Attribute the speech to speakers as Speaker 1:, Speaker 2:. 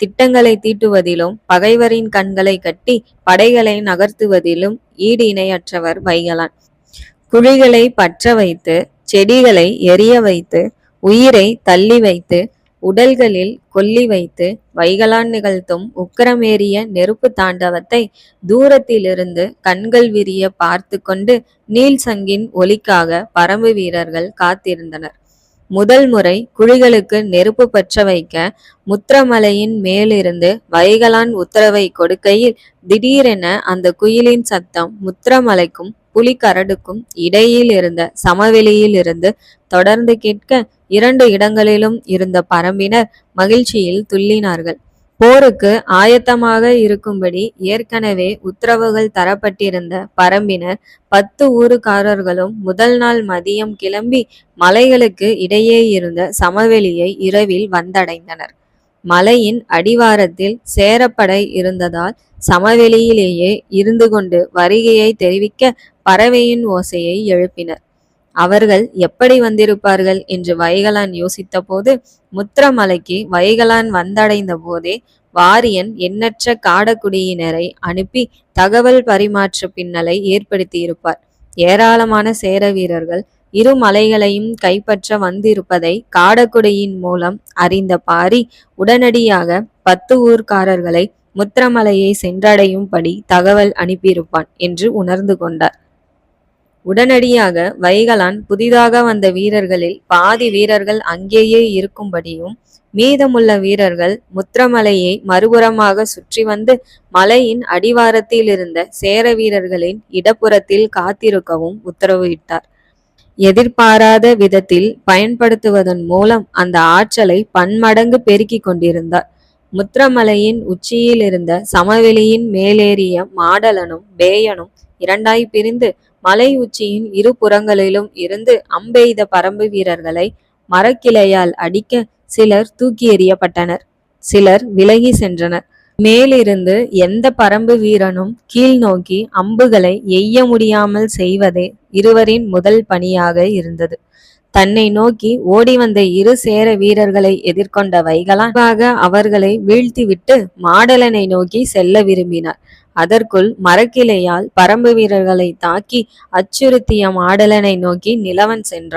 Speaker 1: திட்டங்களை தீட்டுவதிலும் பகைவரின் கண்களை கட்டி படைகளை நகர்த்துவதிலும் ஈடு இணையற்றவர் வைகலான். குழிகளை பற்ற வைத்து செடிகளை எரிய வைத்து உயிரை தள்ளி வைத்து உடல்களில் கொல்லி வைத்து வைகலான் நிகழ்த்தும் உக்கிரமேறிய நெருப்பு தாண்டவத்தை தூரத்திலிருந்து கண்கள் விரிய பார்த்து கொண்டு நீல் சங்கின் ஒலிக்காக பரம்பு வீரர்கள் காத்திருந்தனர். முதல் முறை குழிகளுக்கு நெருப்பு பற்ற வைக்க முத்திரமலையின் மேலிருந்து வைகலான் உத்தரவை கொடுக்கையில் திடீரென அந்த குயிலின் சத்தம் முத்திரமலைக்கும் புலிகரடுக்கும் இடையில் இருந்த சமவெளியில் இருந்து தொடர்ந்து கேட்க இரண்டு இடங்களிலும் இருந்த பரம்பினர் மகிழ்ச்சியில் துள்ளினார்கள். போருக்கு ஆயத்தமாக இருக்கும்படி ஏற்கனவே உத்தரவுகள் தரப்பட்டிருந்த பரம்பினர் பத்து ஊருக்காரர்களும் முதல் நாள் மதியம் கிளம்பி மலைகளுக்கு இடையே இருந்த சமவெளியை இரவில் வந்தடைந்தனர். மலையின் அடிவாரத்தில் சேரப்படை இருந்ததால் சமவெளியிலேயே இருந்து கொண்டு வருகையை தெரிவிக்க பறவையின் ஓசையை எழுப்பினர். அவர்கள் எப்படி வந்திருப்பார்கள் என்று வைகலான் யோசித்தபோது முத்திரமலைக்கு வைகலான் வந்தடைந்த போதே வாரியன் எண்ணற்ற காடக்குடியினரை அனுப்பி தகவல் பரிமாற்ற பின்னலை ஏற்படுத்தியிருப்பார். ஏராளமான சேர வீரர்கள் இரு மலைகளையும் கைப்பற்ற வந்திருப்பதை காடக்குடியின் மூலம் அறிந்த பாரி உடனடியாக பத்து ஊர்க்காரர்களை முத்திரமலையை சென்றடையும்படி தகவல் அனுப்பியிருப்பான் என்று உணர்ந்து கொண்டார். உடனடியாக வைகலான் புதிதாக வந்த வீரர்களில் பாதி வீரர்கள் அங்கேயே இருக்கும்படியும் மீதமுள்ள வீரர்கள் முத்திரமலையை மறுபுறமாக சுற்றி வந்து மலையின் அடிவாரத்தில் இருந்த சேர வீரர்களின் இடப்புறத்தில் காத்திருக்கவும் உத்தரவிட்டார் எதிர்பாராத விதத்தில் பயன்படுத்துவதன் மூலம் அந்த ஆற்றலை பன்மடங்கு பெருக்கிக் கொண்டிருந்தார். முத்திரமலையின் உச்சியில் இருந்த சமவெளியின் மேலேறிய மாடலனும் பேயனும் இரண்டாய் பிரிந்து மலை உச்சியின் இரு புறங்களிலும் இருந்து அம்பெய்த பரம்பு வீரர்களை மரக்கிளையால் அடிக்க சிலர் தூக்கி எறியப்பட்டனர். சிலர் விலகி சென்றனர். மேலிருந்து எந்த பரம்பு வீரனும் கீழ் நோக்கி அம்புகளை எய்ய முடியாமல் செய்வதே இருவரின் முதல் பணியாக இருந்தது. தன்னை நோக்கி ஓடி வந்த இரு சேர வீரர்களை எதிர்கொண்ட வைகலாக அவர்களை வீழ்த்திவிட்டு மாடலனை நோக்கி செல்ல விரும்பினார். அதற்குள் மரக்கிளையால் பரம்பு வீரர்களை தாக்கி அச்சுறுத்திய மாடலனை நோக்கி நிலவன் சென்றான்.